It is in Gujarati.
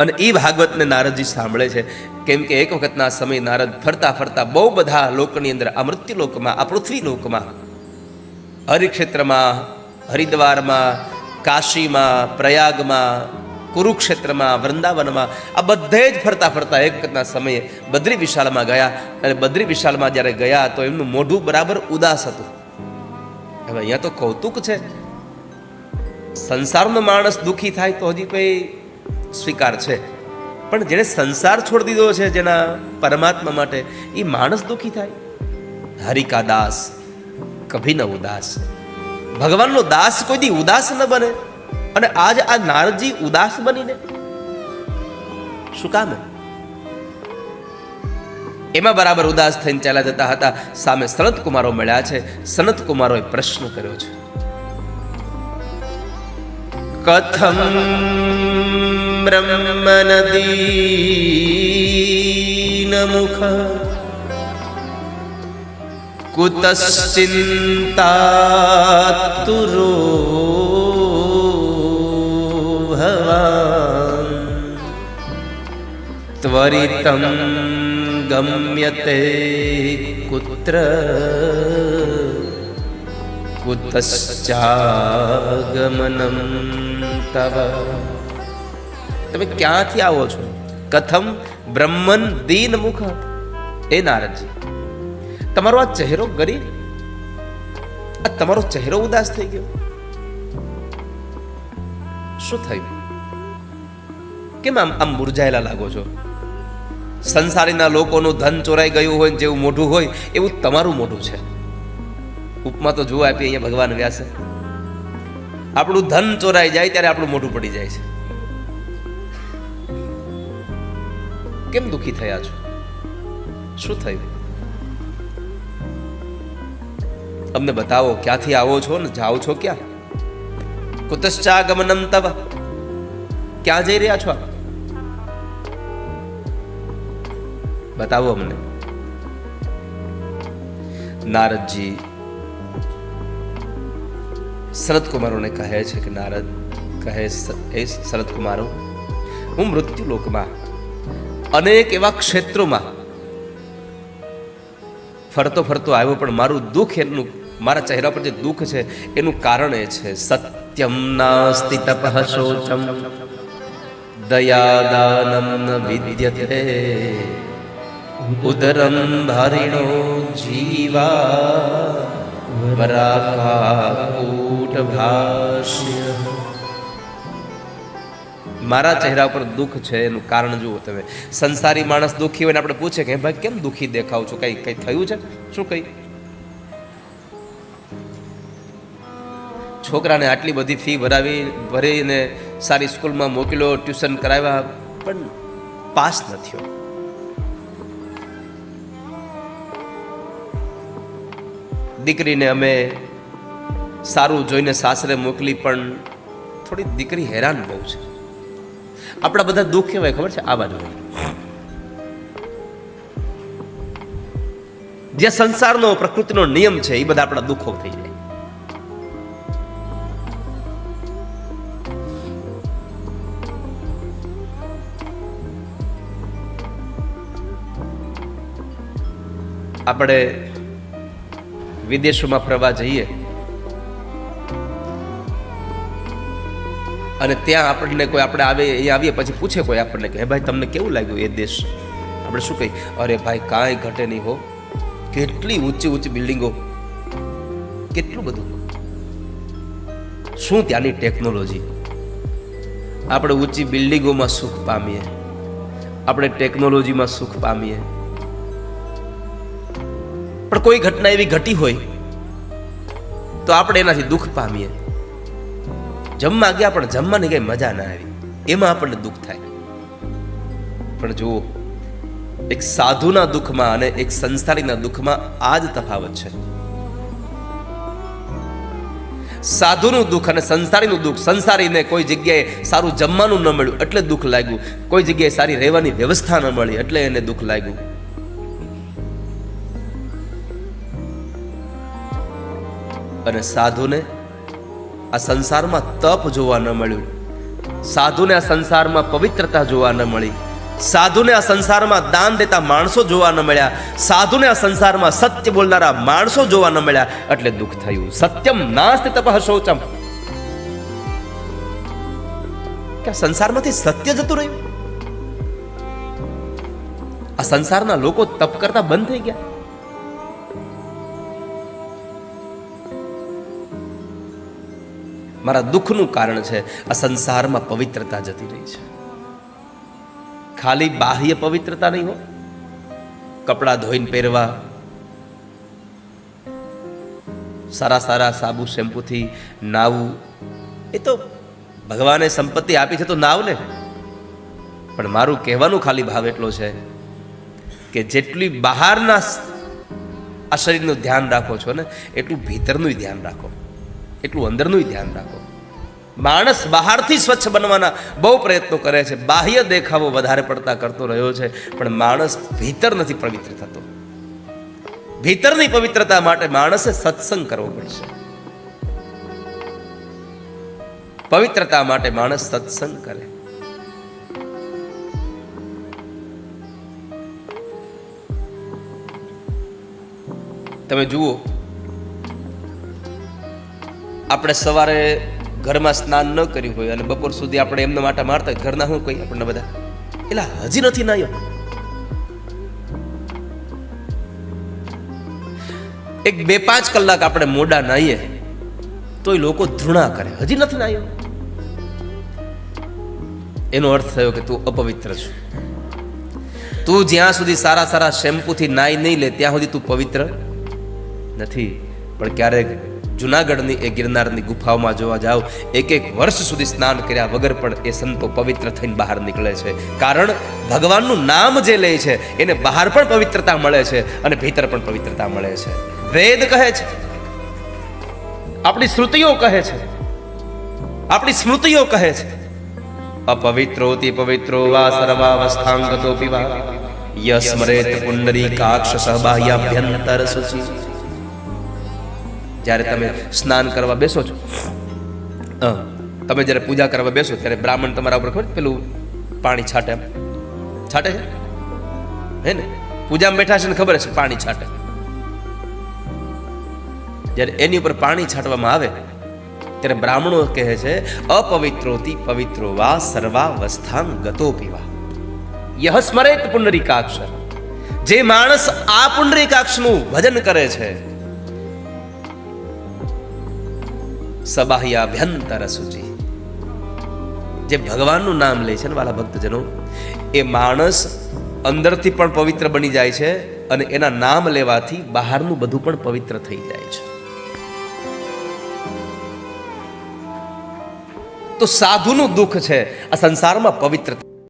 અને એ ભાગવતને નારદજી સાંભળે છે. કેમ કે એક વખતના સમય નારદ ફરતા ફરતા બહુ બધા લોકની અંદર, આ મૃત્યુલોકમાં, આ પૃથ્વી લોકમાં હરિક્ષેત્રમાં, હરિદ્વારમાં, કાશીમાં, પ્રયાગમાં, કુરુક્ષેત્રમાં, વૃંદાવનમાં, આ બધે જ ફરતા ફરતા એક વખતના સમયે બદ્રી વિશાલમાં ગયા. અને બદ્રી વિશાલમાં જ્યારે ગયા તો એમનું મોઢું બરાબર ઉદાસ હતું. હવે અહીંયા તો કૌતુક છે. સંસારનો માણસ દુઃખી થાય તો હજી કોઈ સ્વીકાર છે. પણ જેણે સંસાર છોડી દીધો છે જેના પરમાત્મા માટે એ માણસ દુઃખી થાય? હરિકા દાસ કભી ન ઉદાસ. ભગવાનનો દાસ કોઈ દી ઉદાસ ન બને અને આજ આ નારદજી ઉદાસ બનીને શું કામ એમાં બરાબર ઉદાસ થઈને ચાલ્યા જતા હતા. સામે સનત કુમારો મળ્યા છે. સનત કુમારોએ પ્રશ્ન કર્યો છે. કથમ બ્રહ્મનદીન મુખ કુતશ્ચિંતાતુરો ભવાન ત્વરિતમ ગમ્યતે કુત્ર કુતશ્ચાગમનમ તવ તમે ક્યાંથી આવો છો? કથમ બ્રહ્મન દીન મુખ. એ નારદજી, તમારો આ ચહેરો ગરીબ. આ તમારો ચહેરો ઉદાસ થઈ ગયો. શું થયું? કેમ આમ આમ મુરઝાયેલા લાગો છો? સંસારીના લોકોનું ધન ચોરાઈ ગયું હોય જેવું મોઢું હોય, એવું તમારું મોઢું છે. ઉપમા તો જોવા આપી અહીંયા ભગવાન વ્યાસે. આપણું ધન ચોરાઈ જાય ત્યારે આપણું મોઢું પડી જાય છે. કેમ દુઃખી થયા છો? શું થયું? અમને બતાવો, ક્યાંથી આવો છો ને જાઓ છો ક્યાં? કુતશ્ચાગમનમ તવ. ક્યાં જઈ રહ્યા છો બતાવો અમને. નારદજી શરદ કુમારોને કહે છે કે નારદ કહે એ શરદ કુમારો હું મૃત્યુ લોકમાં અનેક એવા ક્ષેત્રોમાં ફરતો ફરતો આવ્યો, પણ મારું દુઃખ એનું, મારા ચહેરા પર જે દુઃખ છે, એનું કારણ એ છે, સત્યમ નાસ્તિ તપઃ શોચમ, દયાદાનમ ન વિદ્યતે, ઉદરમ ધારિણો જીવા વરાકાકૂટ ભાષ્ય મારા ચહેરા ઉપર દુઃખ છે, એનું કારણ જુઓ તમે. સંસારી માણસ દુઃખી હોય ને આપણે પૂછે કે ભાઈ, કેમ દુઃખી દેખાવ છો? કઈ કઈ થયું છે? શું કઈ? છોકરાને આટલી બધી ફી ભરાવી, ભરીને સારી સ્કૂલમાં મોકલ્યો, ટ્યુશન કરાવ્યા, પણ પાસ ન થયો. દીકરીને અમે સારું જોઈને સાસરે મોકલી, પણ થોડી દીકરી હેરાન બહુ છે. આપણા બધા દુઃખ કેવાય ખબર છે? આ બાજુ જે સંસારનો, પ્રકૃતિનો નિયમ છે, એ બધા આપણા દુઃખો થઈ જાય. આપણે વિદેશોમાં ફરવા જઈએ અને ત્યાં આપણને કોઈ આપણે આવે અહીંયા આવીએ પછી પૂછે કોઈ આપણને કે, હે ભાઈ, તમને કેવું લાગ્યું એ દેશ? આપણે શું કહીએ? અરે ભાઈ, કાંઈ ઘટે નહીં હો. કેટલી ઊંચી ઊંચી બિલ્ડિંગો, કેટલું બધું. શું ત્યાંની ટેકનોલોજી? આપણે ઊંચી બિલ્ડિંગોમાં સુખ પામીએ. આપણે ટેકનોલોજીમાં સુખ પામીએ. પણ કોઈ ઘટના એવી ઘટી હોય, તો આપણે એનાથી દુઃખ પામીએ. જમવા ગયા પણ જમવાની કઈ મજા ના આવી. એમાં આપણને દુઃખ થાય. પણ જુઓ, એક સાધુના દુઃખમાં અને એક સંસારીના દુઃખમાં આ જ તફાવત છે. સાધુનું દુઃખ અને સંસારીનું દુઃખ, સંસારીને કોઈ જગ્યાએ સારું જમવાનું ન મળ્યું એટલે દુઃખ લાગ્યું. કોઈ જગ્યાએ સારી રહેવાની વ્યવસ્થા ન મળી એટલે એને દુઃખ લાગ્યું. અને સાધુને આ સંસારમાં તપ જોવા ન મળ્યું. સાધુને આ સંસારમાં પવિત્રતા જોવા ન મળી. સાધુને આ સંસારમાં દાન દેતા માણસો જોવા ન મળ્યા. સાધુને આ સંસારમાં સત્ય બોલનારા માણસો જોવા ન મળ્યા. એટલે દુઃખ થયું. સત્યમ નાસ્તિ તપઃ શૌચમ કે સંસારમાંથી સત્ય જતું રહ્યું? આ સંસારના લોકો તપ કરતા બંધ થઈ ગયા. મારા દુઃખનું કારણ છે, આ સંસારમાં પવિત્રતા જતી રહી છે. ખાલી બાહ્ય પવિત્રતા નહીં હો, કપડાં ધોઈને પહેરવા, સારા સારા સાબુ શેમ્પૂથી નાવું, એ તો ભગવાને સંપત્તિ આપી છે તો નાવ ને પણ મારું કહેવાનું ખાલી ભાવ એટલો છે કે જેટલી બહારના આ શરીરનું ધ્યાન રાખો છો ને, એટલું ભીતરનું ધ્યાન રાખો. એટલું અંદરનું ધ્યાન રાખો. માણસ બહારથી સ્વચ્છ બનવાના બહુ પ્રયત્નો કરે છે. બાહ્ય દેખાવો વધારે પડતા કરતો રહ્યો છે, પણ માણસ ભીતર નથી પવિત્ર થતો. ભીતરની પવિત્રતા માટે માણસે સત્સંગ કરવો પડશે. પવિત્રતા માટે માણસ સત્સંગ કરે. તમે જુઓ આપણે સવારે ઘરમાં સ્નાન ન કર્યું હોય અને બપોર સુધી આપણે એમના માટે મારતા ઘરના શું કોઈ આપણને બધા? એટલે હજી નથી નાયો. એક બે પાંચ કલાક આપણે મોડા નાહીએ એ લોકો ધૃણા કરે. હજી નથી નાયો. એનો અર્થ થયો કે તું અપવિત્ર છું. તું જ્યાં સુધી સારા સારા શેમ્પૂથી નાઈ નહીં લે, ત્યાં સુધી તું પવિત્ર નથી. પણ ક્યારેક જુનાગઢની એ ગિરનારની ગુફાઓમાં જોવા જાઓ, એક એક વર્ષ સુધી સ્નાન કર્યા વગર પણ એ સંતો પવિત્ર થઈને બહાર નીકળે છે. કારણ ભગવાનનું નામ જે લે છે, એને બહાર પણ પવિત્રતા મળે છે અને ભીતર પણ પવિત્રતા મળે છે. વેદ કહે છે, આપણી શ્રુતિઓ કહે છે, આપણી સ્મૃતિઓ કહે છે, અપવિત્રોતિ પવિત્રો વા સર્વાવસ્થાંગતો પીવા, યસ્મરેત પુંડરી કાક્ષ સહબાહ્યાભ્યંતર સુચિ જ્યારે તમે સ્નાન કરવા બેસો છો. તમે જ્યારે પૂજા કરવા બેસો ત્યારે બ્રાહ્મણ તમારા ઉપર ખબર પેલું પાણી છાંટે છાંટે છે? હે ને? પૂજામાં બેઠા છે ને ખબર છે પાણી છાંટે. જ્યારે એની ઉપર પાણી છાંટવામાં આવે, ત્યારે બ્રાહ્મણો કહે છે અપવિત્રોથી પવિત્રો વા સર્વાવસ્થાન ગતો પીવા. યહ સ્મરેત પુનરિકાક્ષર. જે માણસ આ પુનરિકાક્ષનું ભજન કરે છે સબાહ્યાભ્યંતર સૂચિ જે ભગવાનનું નામ લે છે ને વાલા ભક્તજનો, એ માણસ અંદરથી પણ પવિત્ર બની જાય છે અને એના નામ લેવાથી બહારનું બધું પણ પવિત્ર થઈ જાય છે. તો સાધુનું દુઃખ છે, આ સંસારમાં પવિત્ર